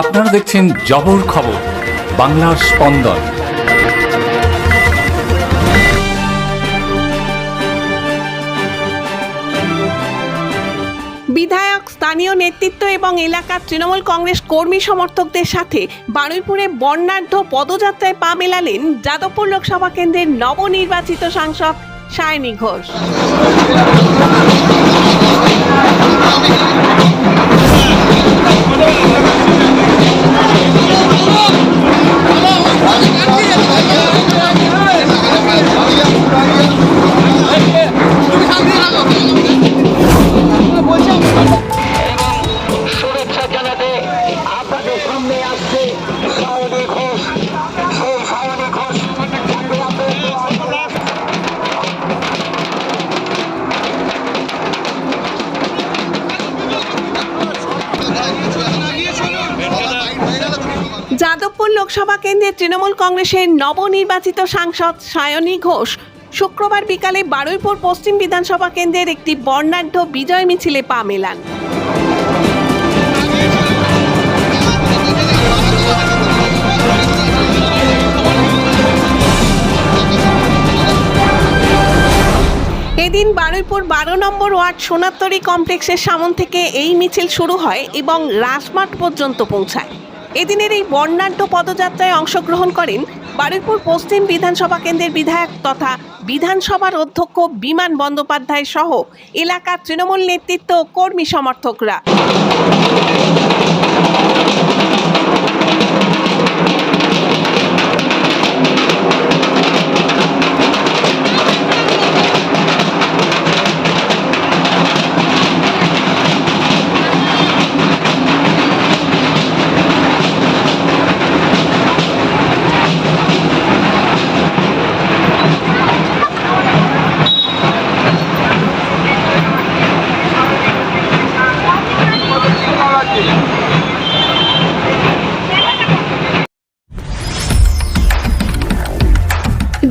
আপনারা দেখছেন জবর খবর, বাংলার স্পন্দন। বিধায়ক, স্থানীয় নেতৃত্ব এবং এলাকার তৃণমূল কংগ্রেস কর্মী সমর্থকদের সাথে বারুইপুরে বর্ণাঢ্য পদযাত্রায় পা মেলালেন যাদবপুর লোকসভা কেন্দ্রের নবনির্বাচিত সাংসদ সায়নী ঘোষ। যাদবপুর লোকসভা কেন্দ্রের তৃণমূল কংগ্রেসের নবনির্বাচিত সাংসদ সায়নী ঘোষ শুক্রবার বিকালে বারুইপুর পশ্চিম বিধানসভা কেন্দ্রের একটি বর্ণাঢ্য বিজয় মিছিলে পা মেলান। এদিন বারুইপুর বারো নম্বর ওয়ার্ড সোনাত্তরি কমপ্লেক্সের সামন থেকে এই মিছিল শুরু হয় এবং রাজমাঠ পর্যন্ত পৌঁছায়। এদিনের এই বর্ণাঢ্য পদযাত্রায় অংশগ্রহণ করেন বারুইপুর পশ্চিম বিধানসভা কেন্দ্রের বিধায়ক তথা বিধানসভার অধ্যক্ষ বিমান বন্দ্যোপাধ্যায় সহ এলাকার তৃণমূল নেতৃত্ব কর্মী সমর্থকরা।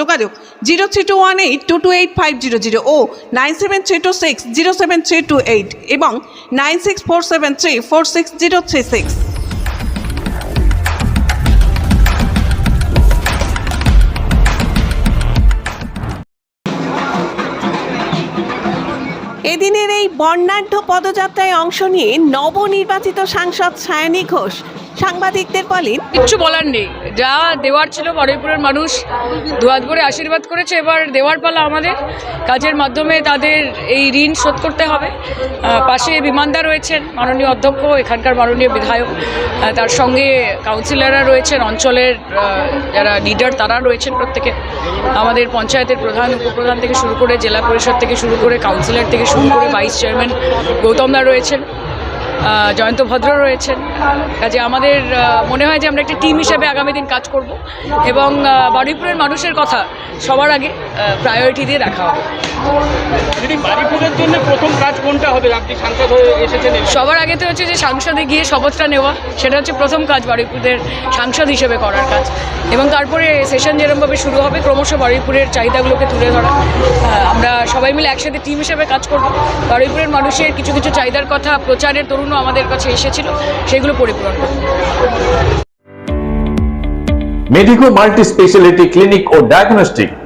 যোগাযোগ zero three two one eight two two eight five zero zero ও nine seven three two six zero seven three two eight এবং nine six four seven three four six zero three six. এদিনের এই বর্ণাঢ্য পদযাত্রায় অংশ নিয়ে নবনির্বাচিত সাংসদ সায়নী ঘোষ সাংবাদিকদের বলেন, কিচ্ছু বলার নেই। যা দেওয়ার ছিল বারুইপুরের মানুষ দুহাত ভরে আশীর্বাদ করেছে। এবার দেওয়ার পালা আমাদের। কাজের মাধ্যমে তাদের এই ঋণ শোধ করতে হবে। পাশে বিমানদা রয়েছেন মাননীয় অধ্যক্ষ, এখানকার মাননীয় বিধায়ক। তার সঙ্গে কাউন্সিলররা রয়েছেন, অঞ্চলের যারা লিডার তারা রয়েছেন প্রত্যেকে। আমাদের পঞ্চায়েতের প্রধান, উপপ্রধান থেকে শুরু করে জেলা পরিষদ থেকে শুরু করে কাউন্সিলর থেকে শুরু করে ভাইস চেয়ারম্যান গৌতমদা রয়েছেন। জয়ন্ত ভদ্র রয়েছেন। কাজে আমাদের মনে হয় যে আমরা একটা টিম হিসাবে আগামী দিন কাজ করব এবং বারুইপুরের মানুষের কথা সবার আগে প্রায়োরিটি দিয়ে দেখা হবে। বাড়িপুরের জন্য প্রথম কাজ কোনটা হবে? আপনি সাংসদ হয়ে এসেছেন সবার আগে তো হচ্ছে যে সাংসদে গিয়ে শপথটা নেওয়া সেটা হচ্ছে প্রথম কাজ বারুইপুরের সাংসদ হিসেবে করার কাজ। এবং তারপরে সেশন যেরমভাবে শুরু হবে ক্রমশ বারুইপুরের চাহিদাগুলোকে তুলে ধরা। আমরা সবাই মিলে একসাথে টিম হিসেবে কাজ করব। বারুইপুরের মানুষের কিছু কিছু চাহিদার কথা প্রচারের তরুণও আমাদের কাছে এসেছিল সেগুলো পরিপূরণ করব। মেডিকো মাল্টি স্পেশালিটি ক্লিনিক ও ডায়াগনস্টিক